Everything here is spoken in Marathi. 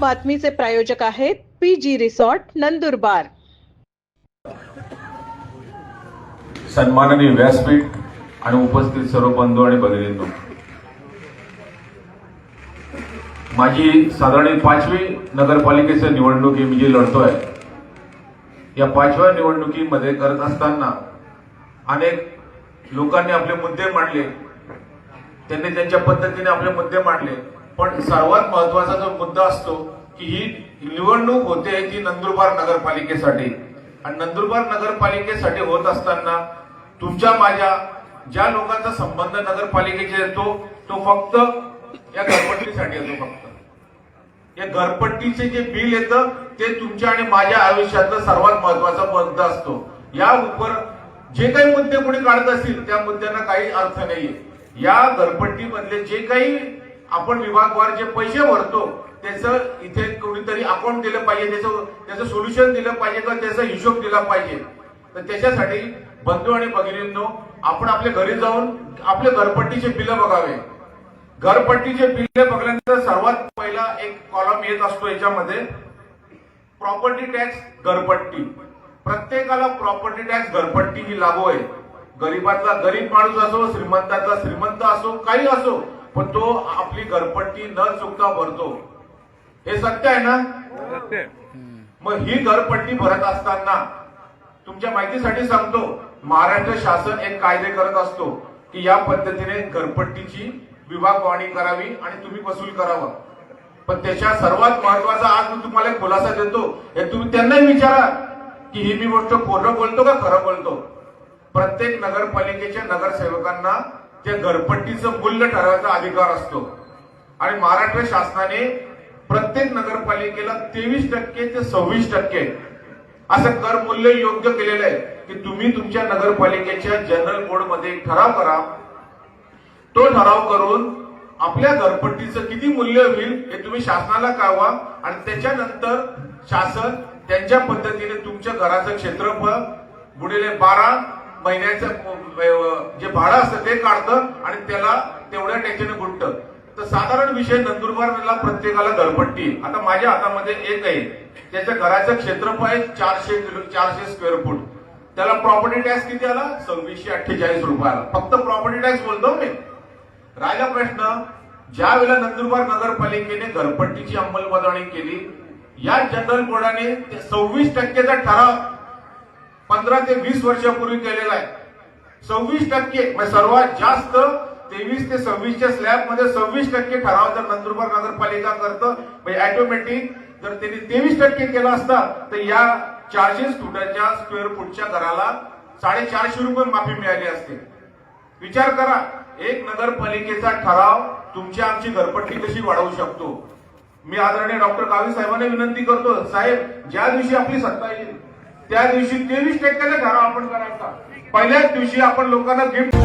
बातमीचे प्रायोजक आहेत पी जी रिसॉर्ट नंदुरबार. सन्माननीय व्यासपीठ आणि उपस्थित सर्व बंधू आणि भगिनींनो. माझी साधारण पाचवी नगरपालिकेची निवडणूक ही मी जी लढतोय या पाचव्या निवडणुकीमध्ये करत असताना अनेक लोकांनी आपले मुद्दे मांडले. त्यांनी त्यांच्या पद्धतीने आपले मुद्दे मांडले. पण सर्वात महत्त्वाचा जो मुद्दा असतो की ही निवडणूक होते ती नंदुरबार नगरपालिकेसाठी. आणि नंदुरबार नगरपालिकेसाठी होत असताना तुमच्या माझ्या ज्या लोकांचा संबंध नगरपालिकेचे येतो तो फक्त या घरपट्टीसाठी येतो फक्त. या घरपट्टीचे जे बिल येतं ते तुमच्या आणि माझ्या आयुष्यातलं सर्वात महत्त्वाचा मुद्दा असतो. या उपर जे काही मुद्दे कोणी काढत असतील त्या मुद्द्यांना काही अर्थ नाहीये. या घरपट्टीमधले जे काही आपण विभागवार जे पैसे भरतो त्याचं इथे कोणीतरी अकाउंट दिलं पाहिजे त्याचं त्याचं सोल्युशन दिलं पाहिजे किंवा त्याचा हिशोब दिला पाहिजे. तर त्याच्यासाठी बंधू आणि भगिनींनो आपण आपल्या घरी जाऊन आपले घरपट्टीचे बिलं बघावे. घरपट्टीचे बिल बघल्यानंतर सर्वात पहिला एक कॉलम येत असतो याच्यामध्ये प्रॉपर्टी टॅक्स घरपट्टी. प्रत्येकाला प्रॉपर्टी टॅक्स घरपट्टी ही लागू आहे. गरीबातला गरीब माणूस असो श्रीमंतातला श्रीमंत असो काही असो पण तो आपली घरपट्टी न चुकता भरतो. हे सत्य आहे ना? मग ही घरपट्टी भरत असताना तुमच्या माहितीसाठी सांगतो महाराष्ट्र शासन एक कायदे करत असतो की या पद्धतीने घरपट्टीची विभागवाणी करावी आणि तुम्ही वसूल करावं. पण त्याच्या सर्वात महत्त्वाचा आज मी तुम्हाला खुलासा देतो. हे तुम्ही त्यांनाही विचारा की ही मी गोष्ट खोटं बोलतो का खरं बोलतो? प्रत्येक नगरपालिकेच्या नगरसेवकांना त्या घरपट्टीचं मूल्य ठरवायचा अधिकार असतो. आणि महाराष्ट्र शासनाने प्रत्येक नगरपालिकेला तेवीस टक्के ते सव्वीस टक्के असं कर मूल्य योग्य केलेलं आहे की तुम्ही तुमच्या नगरपालिकेच्या जनरल बोर्डमध्ये ठराव करा. तो ठराव करून आपल्या घरपट्टीचं किती मूल्य होईल हे तुम्ही शासनाला कळवा आणि त्याच्यानंतर शासन त्यांच्या पद्धतीने तुमच्या घराचं क्षेत्रफळ गुणिले बारा महिन्याचं जे भाडं असतं ते काढतं आणि त्याला तेवढ्या टेन्शन गुंटतं तर साधारण विषय नंदुरबारला प्रत्येकाला घरपट्टी आता माझ्या हातामध्ये एक आहे. त्याच्या घराचं क्षेत्रफळ आहे चारशे किलो चारशे स्क्वेअर फूट त्याला प्रॉपर्टी टॅक्स किती आला? सव्वीसशे अठ्ठेचाळीस रुपयाला. फक्त प्रॉपर्टी टॅक्स बोलतो मी. राहिला प्रश्न ज्या वेळेला नंदुरबार नगरपालिकेने घरपट्टीची अंमलबजावणी केली या जनरल बोर्डाने सव्वीस टक्केचा ठराव पंधरा ते वीस वर्षापूर्वी केलेला आहे. सव्वीस टक्के म्हणजे सर्वात जास्त तेवीस ते सव्वीसच्या स्लॅबमध्ये सव्वीस टक्के ठराव जर नंदुरबार नगरपालिका करतं म्हणजे ऑटोमॅटिक जर त्यांनी तेवीस टक्के केला असता तर या चारशे फुटाच्या स्क्वेअर फूटच्या घराला साडेचारशे रुपये माफी मिळाली असते. विचार करा एक नगरपालिकेचा ठराव तुमची आमची घरपट्टी कशी वाढवू शकतो? मी आदरणीय डॉक्टर कावी साहेबांना विनंती करतो साहेब ज्या दिवशी आपली सत्ता येईल त्या दिवशी तेवीस टक्क्याचा घरा आपण करायचा. पहिल्याच दिवशी आपण लोकांना गिफ्ट